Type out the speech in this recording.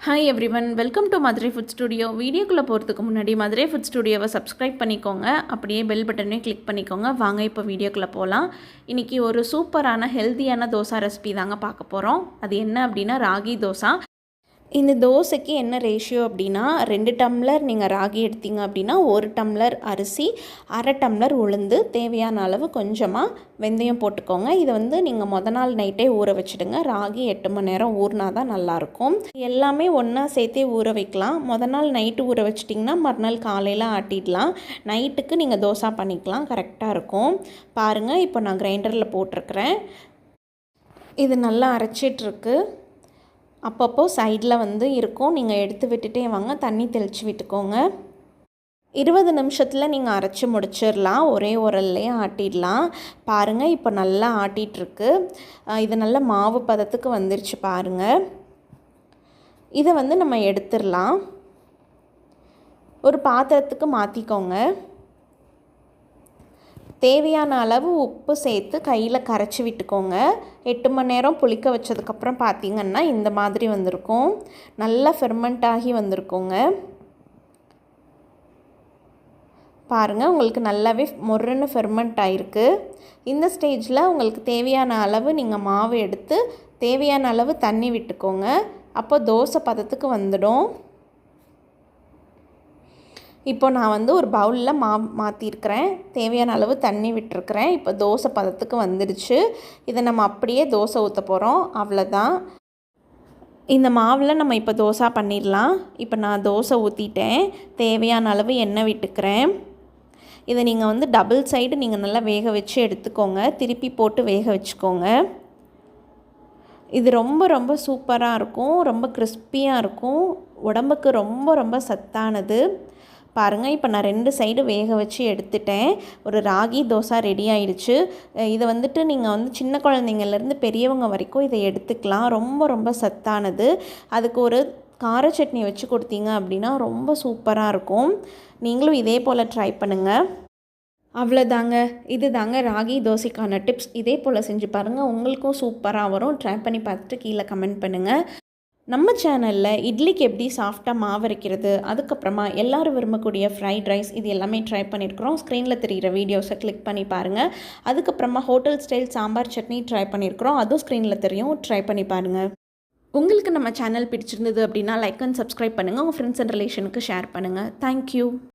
Hi everyone welcome to Madurai food studio வீடியோக்குள்ளே போகிறதுக்கு முன்னாடி மதுரை ஃபுட் ஸ்டுடியோவை சப்ஸ்கிரைப் பண்ணிக்கோங்க. அப்படியே பெல் பட்டனையும் கிளிக் பண்ணிக்கோங்க. வாங்க இப்போ வீடியோக்குள்ளே போகலாம் இன்றைக்கி ஒரு சூப்பரான ஹெல்த்தியான தோசை ரெசிபி தாங்க பார்க்க போகிறோம் அது என்ன அப்படின்னா ராகி தோசை. இந்த தோசைக்கு என்ன ரேஷியோ அப்படின்னா ரெண்டு டம்ளர் நீங்கள் ராகி எடுத்தீங்க அப்படின்னா ஒரு டம்ளர் அரிசி அரை டம்ளர் உளுந்து தேவையான அளவு கொஞ்சமாக வெந்தயம் போட்டுக்கோங்க. இதை வந்து நீங்கள் மொதல் நாள் நைட்டே ஊற வச்சுடுங்க. ராகி எட்டு மணி நேரம் ஊறினா தான் நல்லாயிருக்கும். எல்லாமே ஒன்றா சேர்த்தே ஊற வைக்கலாம். மொதல் நாள் நைட்டு ஊற வச்சிட்டிங்கன்னா மறுநாள் காலையில் ஆட்டிடலாம். நைட்டுக்கு நீங்கள் தோசை பண்ணிக்கலாம். கரெக்டாக இருக்கும். பாருங்கள் இப்போ நான் கிரைண்டரில் போட்டிருக்கிறேன். இது நல்லா அரைச்சிட்ருக்கு. அப்பப்போ சைடில் வந்து இருக்கும். நீங்கள் எடுத்து விட்டுட்டே வாங்க. தண்ணி தெளித்து விட்டுக்கோங்க. இருபது நிமிஷத்தில் நீங்கள் அரைச்சி முடிச்சிடலாம். ஒரே உரல்லையே ஆட்டிடலாம். பாருங்கள் இப்போ நல்லா ஆட்டிகிட்ருக்கு இது நல்ல மாவு பதத்துக்கு வந்துருச்சு பாருங்கள் இதை வந்து நம்ம எடுத்துடலாம். ஒரு பாத்திரத்துக்கு மாற்றிக்கோங்க தேவையான அளவு உப்பு சேர்த்து கையில் கரைச்சி விட்டுக்கோங்க. எட்டு மணி நேரம் புளிக்க வச்சதுக்கப்புறம் பார்த்திங்கன்னா இந்த மாதிரி வந்திருக்கும். நல்லா ஃபெர்மெண்ட் ஆகி வந்திருக்குங்க. பாருங்கள் உங்களுக்கு நல்லாவே மொறுன்னு ஃபெர்மெண்ட் ஆகிருக்கு இந்த ஸ்டேஜில் உங்களுக்கு தேவையான அளவு நீங்கள் மாவு எடுத்து தேவையான அளவு தண்ணி விட்டுக்கோங்க. அப்போ தோசை பதத்துக்கு வந்துடும். இப்போ நான் வந்து ஒரு பவுலில் மா மாற்றிருக்கிறேன் தேவையான அளவு தண்ணி விட்டுருக்குறேன். இப்போ தோசை பதத்துக்கு வந்துடுச்சு. இதை நம்ம அப்படியே தோசை ஊற்ற போகிறோம் அவ்வளோதான். இந்த மாவில் நம்ம இப்போ தோசை பண்ணிடலாம். இப்போ நான் தோசை ஊற்றிட்டேன் தேவையான அளவு எண்ணெய் விட்டுக்கிறேன். இதை நீங்கள் வந்து டபுள் சைடு நீங்கள் நல்லா வேக வச்சு எடுத்துக்கோங்க. திருப்பி போட்டு வேக வச்சுக்கோங்க. இது ரொம்ப ரொம்ப சூப்பராக இருக்கும். ரொம்ப கிறிஸ்பியாக இருக்கும். உடம்புக்கு ரொம்ப ரொம்ப சத்தானது. பாருங்கள் இப்போ நான் ரெண்டு சைடு வேக வச்சு எடுத்துட்டேன். ஒரு ராகி தோசை ரெடி ஆயிடுச்சு. இதை வந்துட்டு நீங்கள் வந்து சின்ன குழந்தைங்கள்லேருந்து பெரியவங்க வரைக்கும் இதை எடுத்துக்கலாம். ரொம்ப ரொம்ப சத்தானது. அதுக்கு ஒரு கார சட்னி வச்சு கொடுத்தீங்க அப்படின்னா ரொம்ப சூப்பராக இருக்கும். நீங்களும் இதே போல் ட்ரை பண்ணுங்கள் அவ்வளோதாங்க இது தாங்க ராகி தோசைக்கான டிப்ஸ் இதே போல் செஞ்சு பாருங்கள் உங்களுக்கும் சூப்பராக வரும். ட்ரை பண்ணி பார்த்துட்டு கீழே கமெண்ட் பண்ணுங்கள் நம்ம சேனலில் இட்லிக்கு எப்படி சாஃப்டாக மாவு அரைக்கிறது அதுக்கப்புறமா எல்லோரும் விரும்பக்கூடிய ஃப்ரைட் ரைஸ் இது எல்லாமே ட்ரை பண்ணியிருக்கிறோம் ஸ்க்ரீனில் தெரிகிற வீடியோஸை கிளிக் பண்ணி பாருங்கள் அதுக்கப்புறமா hotel style sambar chutney try பண்ணியிருக்கிறோம் அதுவும் ஸ்க்ரீனில் தெரியும். ட்ரை பண்ணி பாருங்கள் உங்களுக்கு நம்ம சேனல் பிடிச்சிருந்தது அப்படின்னா லைக் அண்ட் சப்ஸ்கிரைப் பண்ணுங்கள் உங்கள் ஃப்ரெண்ட்ஸ் அண்ட் ரிலேஷனுக்கு ஷேர் பண்ணுங்கள் தேங்க்யூ